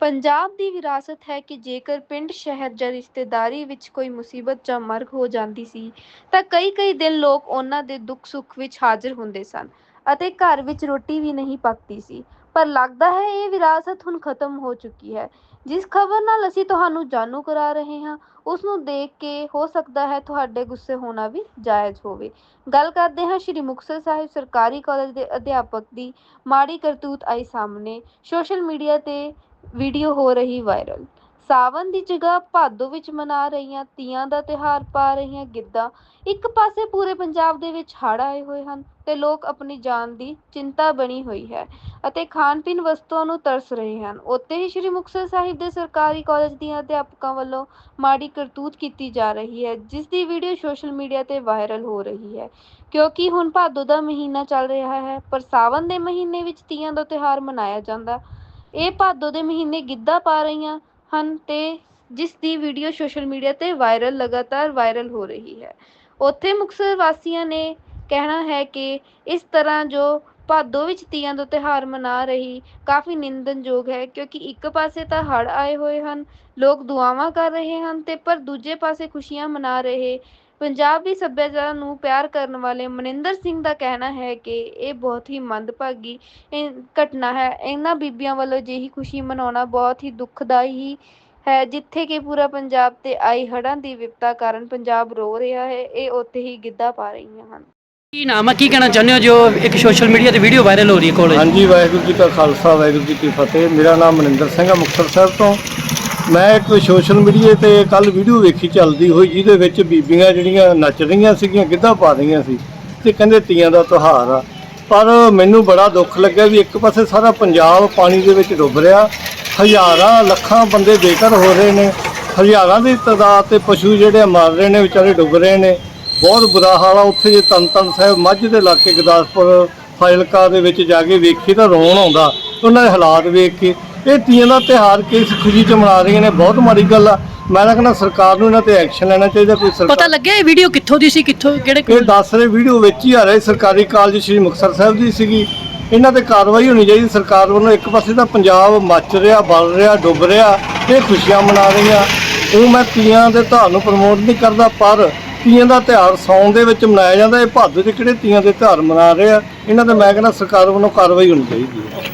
ਪੰਜਾਬ ਦੀ ਵਿਰਾਸਤ ਹੈ ਕਿ ਜੇਕਰ ਪਿੰਡ, ਸ਼ਹਿਰ ਜਾਂ ਰਿਸ਼ਤੇਦਾਰੀ ਵਿੱਚ ਕੋਈ ਮੁਸੀਬਤ ਜਾਂ ਮਰਗ ਹੋ ਜਾਂਦੀ ਸੀ, ਤਾਂ ਕਈ ਕਈ ਦਿਨ ਲੋਕ ਉਹਨਾਂ ਦੇ ਦੁੱਖ ਸੁੱਖ ਵਿੱਚ ਹਾਜ਼ਰ ਹੁੰਦੇ ਸਨ ਅਤੇ ਘਰ ਵਿੱਚ ਰੋਟੀ ਵੀ ਨਹੀਂ ਪੱਕਦੀ ਸੀ। ਪਰ ਲੱਗਦਾ ਹੈ ਇਹ ਵਿਰਾਸਤ ਹੁਣ ਖਤਮ ਹੋ ਚੁੱਕੀ ਹੈ। ਜਿਸ ਖਬਰ ਨਾਲ ਅਸੀਂ ਤੁਹਾਨੂੰ ਜਾਣੂ ਕਰਾ ਰਹੇ ਹਾਂ ਉਸ ਨੂੰ ਦੇਖ ਕੇ ਹੋ ਸਕਦਾ ਹੈ ਤੁਹਾਡੇ ਗੁੱਸੇ ਹੋਣਾ ਵੀ ਜਾਇਜ਼ ਹੋਵੇ। ਗੱਲ ਕਰਦੇ ਹਾਂ ਸ਼੍ਰੀ ਮੁਕਤਸਰ ਸਾਹਿਬ ਸਰਕਾਰੀ ਕਾਲਜ ਦੇ ਅਧਿਆਪਕ ਦੀ ਮਾੜੀ ਕਰਤੂਤ ਆਈ ਸਾਹਮਣੇ। ਸੋਸ਼ਲ ਮੀਡੀਆ ਤੇ ਵੀਡੀਓ ਹੋ ਰਹੀ ਵਾਇਰਲ ਸਾਵਨ ਦੀ ਜਗ੍ਹਾ ਭਾਦੋ ਵਿੱਚ ਮਨਾ ਰਹੀਆਂ ਤੀਆਂ ਦਾ ਤਿਹਾਰ ਪਾ ਰਹੀਆਂ ਗਿੱਧਾ, ਇੱਕ ਪਾਸੇ ਪੂਰੇ ਪੰਜਾਬ ਦੇ ਵਿੱਚ ਹੜ੍ਹ ਆਏ ਹੋਏ ਹਨ ਤੇ ਲੋਕ ਆਪਣੀ ਜਾਨ ਦੀ ਚਿੰਤਾ ਬਣੀ ਹੋਈ ਹੈ ਅਤੇ ਖਾਣ ਪੀਣ ਵਸਤੂਆਂ ਨੂੰ ਤਰਸ ਰਹੇ ਹਨ। ਉੱਥੇ ਹੀ ਸ੍ਰੀ ਮੁਕਤਸਰ ਸਾਹਿਬ ਦੇ ਸਰਕਾਰੀ ਕਾਲਜ ਦੀਆਂ ਅਧਿਆਪਕਾਂ ਵੱਲੋਂ ਮਾੜੀ ਕਰਤੂਤ ਕੀਤੀ ਜਾ ਰਹੀ ਹੈ, ਜਿਸ ਦੀ ਵੀਡੀਓ ਸੋਸ਼ਲ ਮੀਡੀਆ ਤੇ ਵਾਇਰਲ ਹੋ ਰਹੀ ਹੈ। ਕਿਉਂਕਿ ਹੁਣ ਭਾਦੋ ਦਾ ਮਹੀਨਾ ਚੱਲ ਰਿਹਾ ਹੈ, ਪਰ ਸਾਵਨ ਦੇ ਮਹੀਨੇ ਵਿੱਚ ਤੀਆਂ ਦਾ ਤਿਉਹਾਰ ਮਨਾਇਆ ਜਾਂਦਾ ਇਹ ਭਾਦੋ ਦੇ ਮਹੀਨੇ ਗਿੱਧਾ ਪਾ ਰਹੀਆਂ ਹਨ ਤੇ ਜਿਸ ਦੀ ਵੀਡੀਓ ਸੋਸ਼ਲ ਮੀਡੀਆ ਤੇ ਵਾਇਰਲ ਲਗਾਤਾਰ ਵਾਇਰਲ ਹੋ ਰਹੀ ਹੈ। ਉੱਥੇ ਮੁਕਤਸਰ ਵਾਸੀਆਂ ਨੇ ਕਹਿਣਾ ਹੈ ਕਿ ਇਸ ਤਰ੍ਹਾਂ ਜੋ ਭਾਦੋ ਵਿੱਚ ਤੀਆਂ ਦਾ ਤਿਉਹਾਰ ਮਨਾ ਰਹੀ ਕਾਫੀ ਨਿੰਦਨਯੋਗ ਹੈ ਕਿਉਂਕਿ ਇੱਕ ਪਾਸੇ ਤਾਂ ਹੜ੍ਹ ਆਏ ਹੋਏ ਹਨ, ਲੋਕ ਦੁਆਵਾਂ ਕਰ ਰਹੇ ਹਨ ਤੇ ਪਰ ਦੂਜੇ ਪਾਸੇ ਖੁਸ਼ੀਆਂ ਮਨਾ ਰਹੇ ਪੰਜਾਬੀ ਸੱਭਿਆਚਾਰ ਨੂੰ ਪਿਆਰ ਕਰਨ ਵਾਲੇ ਮਨਿੰਦਰ ਸਿੰਘ ਦਾ ਕਹਿਣਾ ਹੈ ਕਿ ਇਹ ਬਹੁਤ ਹੀ ਮੰਦਭਾਗੀ ਇਹ ਘਟਨਾ ਹੈ। ਇਹਨਾਂ ਬੀਬੀਆਂ ਵੱਲੋਂ ਅਜਿਹੀ ਖੁਸ਼ੀ ਮਨਾਉਣਾ ਬਹੁਤ ਹੀ ਦੁਖਦਾਈ ਹੈ ਜਿੱਥੇ ਕਿ ਪੂਰਾ ਪੰਜਾਬ ਤੇ ਆਈ ਹੜ੍ਹਾਂ ਦੀ ਵਿਪਤਾ ਕਾਰਨ ਪੰਜਾਬ ਰੋ ਰਿਹਾ ਹੈ। ਇਹ ਉੱਥੇ ਹੀ ਗਿੱਧਾ ਪਾ ਰਹੀਆਂ ਹਨ। ਕੀ ਨਾਮ ਹੈ ਕੀ ਕਹਿਣਾ ਚਾਹੁੰਦੇ ਹੋ? ਜੋ ਇੱਕ ਸੋਸ਼ਲ ਮੀਡੀਆ ਤੇ ਵੀਡੀਓ ਵਾਇਰਲ ਹੋ ਰਹੀ ਹੈ ਕਾਲਜ ਹਾਂਜੀ ਵਾਹਿਗੁਰੂ ਜੀ ਕਾ ਖਾਲਸਾ ਵਾਹਿਗੁਰੂ ਜੀ ਕੀ ਫਤਿਹ। ਮੇਰਾ ਨਾਮ ਮਨਿੰਦਰ ਸਿੰਘ ਹੈ ਮੁਕਤਸਰ ਸਾਹਿਬ ਤੋਂ। ਮੈਂ ਇੱਕ ਸੋਸ਼ਲ ਮੀਡੀਆ ਤੇ ਕੱਲ ਵੀਡੀਓ ਵੇਖੀ ਚੱਲਦੀ ਹੋਈ, ਜਿਹਦੇ ਵਿੱਚ ਬੀਬੀਆਂ ਜਿਹੜੀਆਂ ਨੱਚ ਰਹੀਆਂ ਸੀਗੀਆਂ, ਗਿੱਧਾ ਪਾ ਰਹੀਆਂ ਸੀ ਤੇ ਕਹਿੰਦੇ ਤੀਆਂ ਦਾ ਤਿਉਹਾਰ ਆ। ਪਰ ਮੈਨੂੰ ਬੜਾ ਦੁੱਖ ਲੱਗਿਆ ਵੀ ਇੱਕ ਪਾਸੇ ਸਾਰਾ ਪੰਜਾਬ ਪਾਣੀ ਦੇ ਵਿੱਚ ਡੁੱਬ ਰਿਹਾ, ਹਜ਼ਾਰਾਂ ਲੱਖਾਂ ਬੰਦੇ ਬੇਘਰ ਹੋ ਰਹੇ ਨੇ, ਹਜ਼ਾਰਾਂ ਦੀ ਤਾਦਾਦ ਤੇ ਪਸ਼ੂ ਜਿਹੜੇ ਮਰ ਰਹੇ ਨੇ, ਵਿਚਾਰੇ ਡੁੱਬ ਰਹੇ ਨੇ। ਬਹੁਤ ਬੁਰਾ ਹਾਲ ਆ, ਉੱਥੇ ਜੇ ਤਨਤਨ ਸਾਹਿਬ ਮੱਝ ਦੇ ਇਲਾਕੇ ਗੁਰਦਾਸਪੁਰ, ਫਾਜ਼ਿਲਕਾ ਦੇ ਵਿੱਚ ਜਾ ਕੇ ਵੇਖੀ ਤਾਂ ਰੋਣ ਆਉਂਦਾ, ਉਹਨਾਂ ਦੇ ਹਾਲਾਤ ਵੇਖ ਕੇ। ਇਹ ਤੀਆਂ ਦਾ ਤਿਉਹਾਰ ਕਿਸ ਖੁਸ਼ੀ ਚ ਮਨਾ ਰਹੀਆਂ ਨੇ? ਬਹੁਤ ਮਾੜੀ ਗੱਲ ਆ। ਮੈਂ ਤਾਂ ਕਹਿੰਦਾ ਸਰਕਾਰ ਨੂੰ ਇਹਨਾਂ ਤੇ ਐਕਸ਼ਨ ਲੈਣਾ ਚਾਹੀਦਾ ਕੋਈ ਪਤਾ ਸਰਕਾਰ ਲੱਗਿਆ ਇਹ ਵੀਡੀਓ ਕਿੱਥੋਂ ਦੀ ਸੀ ਕਿੱਥੋਂ ਕਿਹੜੇ ਇਹ ਦੱਸ ਰਹੇ ਵੀਡੀਓ ਵਿੱਚ ਹੀ ਆ ਰਹੇ ਸਰਕਾਰੀ ਕਾਲਜ ਸ਼੍ਰੀ ਮੁਕਤਸਰ ਸਾਹਿਬ ਦੀ ਸੀਗੀ। ਇਹਨਾਂ ਤੇ ਕਾਰਵਾਈ ਹੋਣੀ ਚਾਹੀਦੀ। ਸਰਕਾਰ ਵੱਲੋਂ ਇੱਕ ਪਾਸੇ ਤਾਂ ਪੰਜਾਬ ਮੱਚ ਰਿਹਾ ਬਲ ਰਿਹਾ ਡੁੱਬ ਰਿਹਾ ਇਹ ਖੁਸ਼ੀਆਂ ਮਨਾ ਰਹੀਆਂ। ਉਹ ਮੈਂ ਤੀਆਂ ਦੇ ਤਿਉਹਾਰ ਨੂੰ ਪ੍ਰਮੋਟ ਨਹੀਂ ਕਰਦਾ ਪਰ ਤੀਆਂ ਦਾ ਤਿਉਹਾਰ ਸੌਣ ਦੇ ਵਿੱਚ ਮਨਾਇਆ ਜਾਂਦਾ। ਇਹ ਭਾਦੋ ਦੇ ਕਿਹੜੇ ਤੀਆਂ ਦੇ ਤਿਉਹਾਰ ਮਨਾ ਰਹੇ ਆ? ਇਹਨਾਂ ਤੇ ਮੈਂ ਕਹਿੰਦਾ ਸਰਕਾਰ ਵੱਲੋਂ ਕਾਰਵਾਈ ਹੋਣੀ ਚਾਹੀਦੀ ਹੈ।